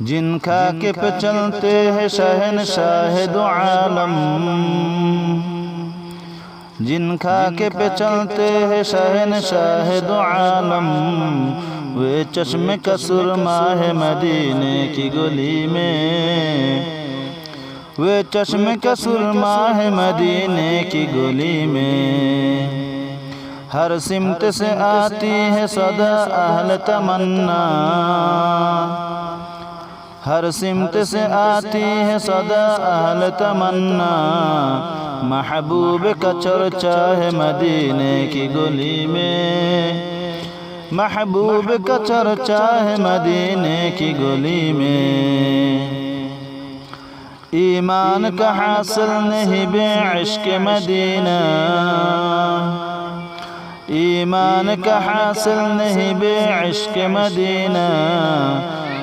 جن کھا کے پہ چلتے ہیں شہن شاہد عالم۔ جن کھا کے پہ چلتے ہیں شہن شاہد عالم۔ وہ چشم کا سرما ہے مدینے کی گلی میں۔ وہ چشم کا سرما ہے مدینے کی گلی میں۔ ہر سمت سے آتی ہے صدا اہل تمنا۔ ہر سمت سے آتی ہے صدا اہل تمنا۔ محبوب کا چرچا ہے مدینے کی گلی میں۔ محبوب کا چرچا ہے مدینے کی گلی میں۔ ایمان کا حاصل نہیں بے عشق مدینہ۔ ایمان کا حاصل نہیں بے عشق مدینہ۔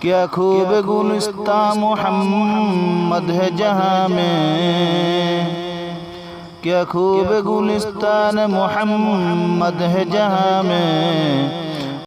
کیا خوب گلستہ محمد ہے جہاں میں؟ کیا خوب گلستان محمد ہے جہاں میں؟